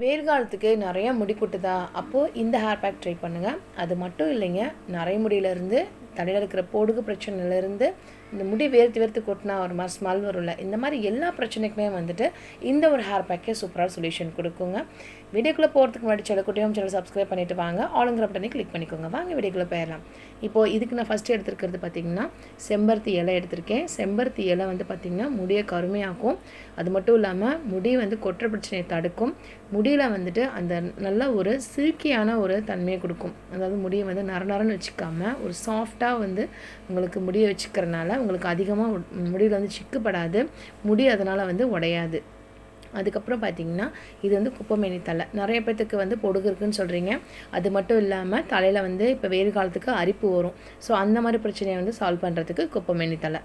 வெயில் காலத்துக்கு நிறைய முடி கொட்டுதா? அப்போது இந்த ஹேர் பேக் ட்ரை பண்ணுங்கள் அது மட்டும் இல்லைங்க நிறைய முடியிலேருந்து தலையில் இருக்கிற பொடுகு பிரச்சனையிலேருந்து இந்த முடி வேர்த்து வேர்த்து கொட்டினா ஒரு மாதிரி ஸ்மெல் வரும்ல. இந்த மாதிரி எல்லா பிரச்சனைக்குமே வந்துட்டு இந்த ஒரு ஹேர் பேக்கே சூப்பராக சொல்யூஷன் கொடுக்குங்க. வீடியோக்குள்ளே போகிறதுக்கு முன்னாடி சில குட்டியும் சில சப்ஸ்கிரைப் பண்ணிவிட்டு வாங்க. ஆளுங்கிற பட்டனை கிளிக் பண்ணிக்கோங்க. வாங்க வீடியோக்குள்ளே போயிடலாம். இப்போது இதுக்கு நான் ஃபஸ்ட்டு எடுத்துருக்கிறது பார்த்திங்கன்னா செம்பருத்தி இலை எடுத்திருக்கேன். செம்பருத்தி இலை வந்து பார்த்திங்கன்னா முடியை கருமையாக்கும். அது மட்டும் இல்லாமல் முடி வந்து கொற்ற பிரச்சனையை தடுக்கும். முடியில் வந்துட்டு அந்த நல்ல ஒரு சில்கியான ஒரு தன்மையை கொடுக்கும். அதாவது முடியை வந்து நர நரன்னு வச்சுக்காமல் ஒரு சாஃப்டாக வந்து உங்களுக்கு முடியை வச்சுக்கிறனால உங்களுக்கு அதிகமாக முடியில் வந்து சிக்கப்படாது. முடி அதனால் வந்து உடையாது. அதுக்கப்புறம் பார்த்தீங்கன்னா இது வந்து குப்பமேனி தலை. நிறைய பேர்த்துக்கு வந்து பொடுகு இருக்குன்னு சொல்கிறீங்க அது மட்டும் இல்லாமல் தலையில் வந்து இப்போ வெயில் காலத்துக்கு அரிப்பு வரும். ஸோ அந்த மாதிரி பிரச்சனையை வந்து சால்வ் பண்ணுறதுக்கு குப்பமேனி தலை.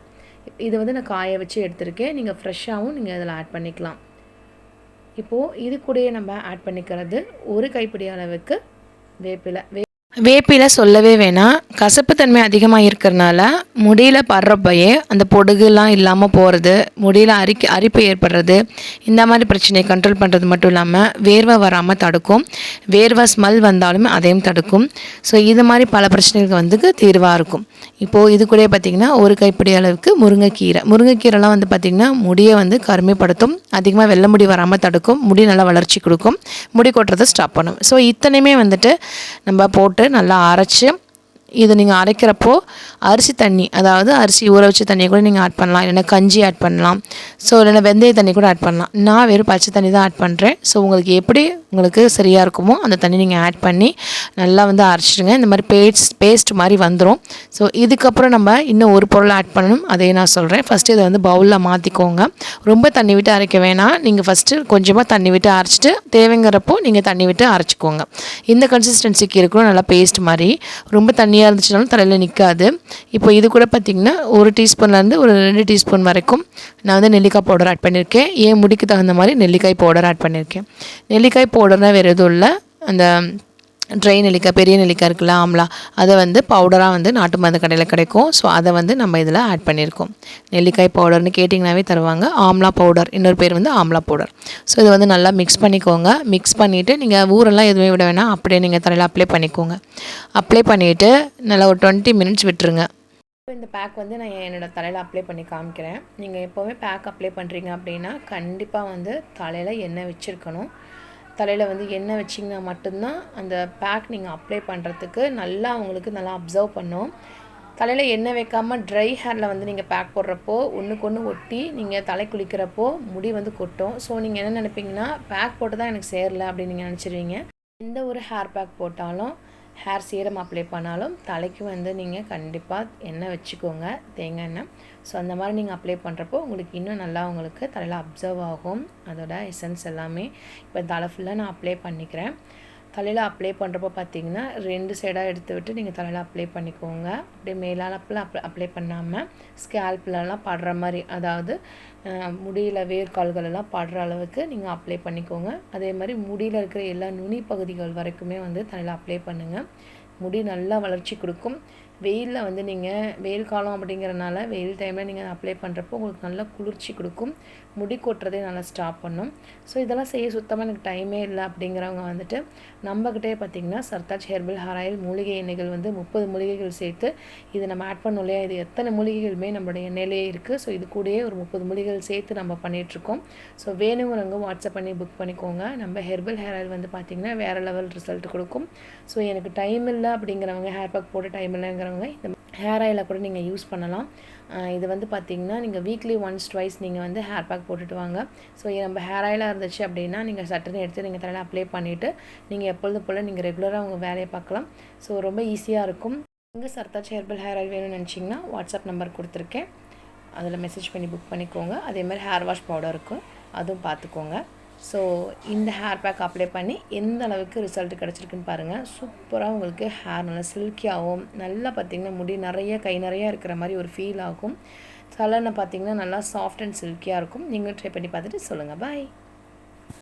இதை வந்து நான் காய வச்சு எடுத்திருக்கேன். நீங்கள் ஃப்ரெஷ்ஷாகவும் நீங்கள் அதில் ஆட் பண்ணிக்கலாம். இப்போது இது கூடயே நம்ம ஆட் பண்ணிக்கிறது ஒரு கைப்பிடி அளவுக்கு வேப்பிலை. வே வேப்பில சொல்லவே வேணாம். கசப்புத்தன்மை அதிகமாக இருக்கிறனால முடியில் படுறப்பயே அந்த பொடுகுலாம் இல்லாமல் போகிறது முடியில் அரிக்க அரிப்பு ஏற்படுறது இந்த மாதிரி பிரச்சனையை கண்ட்ரோல் பண்ணுறது மட்டும் இல்லாமல் வேர்வை வராமல் தடுக்கும். வேர்வை ஸ்மெல் வந்தாலுமே அதையும் தடுக்கும். ஸோ இது மாதிரி பல பிரச்சனைகளுக்கு வந்து தீர்வாக இருக்கும். இப்போது இது கூட பார்த்திங்கன்னா ஒரு கைப்பிடி அளவுக்கு முருங்கைக்கீரை. முருங்கைக்கீரைலாம் வந்து பார்த்திங்கன்னா முடியை வந்து கருமைப்படுத்தும். அதிகமாக வெள்ளை முடி வராமல் தடுக்கும். முடி நல்லா வளர்ச்சி கொடுக்கும். முடி கொட்டுறதை ஸ்டாப் பண்ணும். ஸோ இத்தனையுமே வந்துட்டு நம்ம போட்டு நல்லா அரைச்சி இது நீங்கள் அரைக்கிறப்போ அரிசி தண்ணி அதாவது அரிசி ஊற வச்ச தண்ணியை கூட நீங்கள் ஆட் பண்ணலாம். இல்லைன்னா கஞ்சி ஆட் பண்ணலாம். ஸோ இல்லைன்னா வெந்தய தண்ணி கூட ஆட் பண்ணலாம். நான் வெறும் பச்சை தண்ணி தான் ஆட் பண்ணுறேன் ஸோ உங்களுக்கு எப்படி உங்களுக்கு சரியாக இருக்குமோ அந்த தண்ணி நீங்கள் ஆட் பண்ணி நல்லா வந்து அரைச்சிடுங்க. இந்த மாதிரி பேஸ்ட் பேஸ்ட் மாதிரி வந்துடும் ஸோ இதுக்கப்புறம் நம்ம இன்னும் ஒரு பொருளை ஆட் பண்ணணும். அதே நான் சொல்கிறேன் ஃபஸ்ட்டு இதை வந்து பவுலில் மாற்றிக்கோங்க ரொம்ப தண்ணி விட்டு அரைக்க வேணாம். நீங்கள் ஃபஸ்ட்டு கொஞ்சமாக தண்ணி விட்டு அரைச்சிட்டு தேவைங்கிறப்போ நீங்கள் தண்ணி விட்டு அரைச்சிக்கோங்க. இந்த கன்சிஸ்டன்சிக்கு இருக்கணும் நல்லா பேஸ்ட் மாதிரி. ரொம்ப தண்ணியாக இருந்துச்சுனாலும் தலையில் நிற்காது இப்போ இது கூட பார்த்திங்கன்னா ஒரு டீஸ்பூன்லேருந்து ஒரு ரெண்டு டீஸ்பூன் வரைக்கும் நான் வந்து நெல்லிக்காய் பவுடர் ஆட் பண்ணியிருக்கேன் ஏன் முடிக்கு தகுந்த மாதிரி நெல்லிக்காய் பவுடர் ஆட் பண்ணியிருக்கேன் நெல்லிக்காய் பவுடர்னால் வேறு எதுவும் இல்லை. அந்த ட்ரை நெல்லிக்காய் பெரிய நெல்லிக்காய் இருக்குல்ல ஆம்லா அதை வந்து பவுடராக வந்து நாட்டு மருந்து கடையில் கிடைக்கும். ஸோ அதை வந்து நம்ம இதில் ஆட் பண்ணியிருக்கோம் நெல்லிக்காய் பவுடர்னு கேட்டிங்கனாவே தருவாங்க. ஆம்லா பவுடர் இன்னொரு பேர் வந்து ஆம்லா பவுடர் ஸோ இதை வந்து நல்லா மிக்ஸ் பண்ணிக்கோங்க. மிக்ஸ் பண்ணிவிட்டு நீங்கள் ஊரெல்லாம் எதுவுமே விட வேணாம். அப்படியே நீங்கள் தலையில் அப்ளை பண்ணிக்கோங்க. அப்ளை பண்ணிவிட்டு நல்லா ஒரு டுவெண்ட்டி மினிட்ஸ் விட்டுருங்க. இந்த பேக் வந்து நான் என்னோடய தலையில் அப்ளை பண்ணி காமிக்கிறேன். நீங்கள் எப்போவுமே பேக் அப்ளை பண்ணுறீங்க அப்படின்னா கண்டிப்பாக வந்து தலையில் எண்ணெய் வச்சுருக்கணும். தலையில் வந்து எண்ணெய் வச்சிங்கன்னா மட்டும்தான் அந்த பேக் நீங்கள் அப்ளை பண்ணுறதுக்கு நல்லா அவங்களுக்கு நல்லா அப்சர்வ் பண்ணும். தலையில் எண்ணெய் வைக்காமல் ட்ரை ஹேரில் வந்து நீங்கள் பேக் போடுறப்போ ஒன்றுக்கு ஒன்று ஒட்டி நீங்கள் தலை குளிக்கிறப்போ முடி வந்து கொட்டும். ஸோ நீங்கள் என்ன நினைப்பீங்கன்னா பேக் போட்டு தான் எனக்கு சேரல அப்படின்னு நீங்கள் நினச்சிருவீங்க. எந்த ஒரு ஹேர் பேக் போட்டாலும் ஹேர் சீரம் அப்ளை பண்ணாலும் தலைக்கு வந்து நீங்கள் கண்டிப்பாக எண்ணெய் வச்சுக்கோங்க தேங்காய் எண்ணெய். ஸோ அந்த மாதிரி நீங்கள் அப்ளை பண்ணுறப்போ உங்களுக்கு இன்னும் நல்லா உங்களுக்கு தலையில் அப்சர்வ் ஆகும். அதோட எசன்ஸ் எல்லாமே. இப்போ தலை ஃபுல்லாக நான் அப்ளை பண்ணிக்கிறேன். தலையில் அப்ளை பண்ணுறப்போ பார்த்தீங்கன்னா ரெண்டு சைடாக எடுத்து விட்டு நீங்கள் தலையில் அப்ளை பண்ணிக்கோங்க. அப்படியே மேலால் அப்ளை அப்ளை பண்ணாமல் ஸ்கேல்ப்லலாம் படுற மாதிரி அதாவது முடியில் வேர்க்கால்கள் எல்லாம் படுற அளவுக்கு நீங்கள் அப்ளை பண்ணிக்கோங்க. அதே மாதிரி முடியில் இருக்கிற எல்லா நுனி பகுதிகள் வரைக்குமே வந்து தலையில் அப்ளை பண்ணுங்கள் முடி நல்லா வளர்ச்சி கொடுக்கும். வெயிலில் வந்து நீங்கள் வெயில் காலம் அப்படிங்கிறனால வெயில் டைமில் நீங்கள் அப்ளை பண்ணுறப்போ உங்களுக்கு நல்லா குளிர்ச்சி கொடுக்கும். முடி கொட்டுறதே நல்லா ஸ்டாப் பண்ணும். ஸோ இதெல்லாம் செய்ய சுத்தமாக எனக்கு டைமே இல்லை அப்படிங்கிறவங்க வந்துட்டு நம்மக்கிட்டே பார்த்திங்கன்னா சர்தாஜ் ஹெர்பல் ஹேர் ஆயில் மூலிகை எண்ணெய்கள் வந்து முப்பது மூலிகைகள் சேர்த்து இதை நம்ம ஆட் பண்ணோம் இல்லையா? இது எத்தனை மூலிகைகளுமே நம்மளுடைய எண்ணெயிலே இருக்குது ஸோ இது கூடயே ஒரு முப்பது மூலிகைகள் சேர்த்து நம்ம பண்ணிகிட்ருக்கோம் ஸோ வேணுங்கிறவங்க வாட்ஸ்அப் பண்ணி புக் பண்ணிக்கோங்க. நம்ம ஹெர்பல் ஹேர் ஆயில் வந்து பார்த்திங்கன்னா வேறு லெவல் ரிசல்ட் கொடுக்கும். ஸோ எனக்கு டைம் இல்லை அப்படிங்கிறவங்க ஹேர் பேக் போட்டு டைம் இல்லைங்கிறவங்க இந்த ஹேர் ஆயிலை கூட நீங்கள் யூஸ் பண்ணலாம். இது வந்து பார்த்திங்கன்னா நீங்கள் வீக்லி ஒன்ஸ் ட்வைஸ் நீங்கள் வந்து ஹேர் பேக் போட்டுட்டு வாங்க. ஸோ நம்ம ஹேர் ஆயிலாக இருந்துச்சு அப்படின்னா நீங்கள் சட்டுன்னு எடுத்து நீங்கள் தலையில் அப்ளை பண்ணிவிட்டு நீங்கள் எப்பொழுது போல் நீங்கள் ரெகுலராக உங்கள் வேலையை பார்க்கலாம். ஸோ ரொம்ப ஈஸியாக இருக்கும். உங்கள் சர்தாஜ் ஹெர்பல் ஹேர் ஆயில் வேணும்னு நினச்சிங்கன்னா வாட்ஸ்அப் நம்பர் கொடுத்துருக்கேன். அதில் மெசேஜ் பண்ணி புக் பண்ணிக்கோங்க. அதே மாதிரி ஹேர் வாஷ் பவுடர் இருக்கும். அதுவும் பார்த்துக்கோங்க. ஸோ இந்த ஹேர் பேக் அப்ளை பண்ணி எந்த அளவுக்கு ரிசல்ட் கிடச்சிருக்குன்னு பாருங்கள் சூப்பராக உங்களுக்கு ஹேர் நல்லா சில்கியாகவும் நல்லா பார்த்திங்கன்னா முடி நிறைய கை நிறையா இருக்கிற மாதிரி ஒரு ஃபீல் ஆகும். சலனை பார்த்திங்கன்னா நல்லா சாஃப்ட் அண்ட் சில்கியாக இருக்கும். நீங்களும் ட்ரை பண்ணி பார்த்துட்டு சொல்லுங்கள் பாய்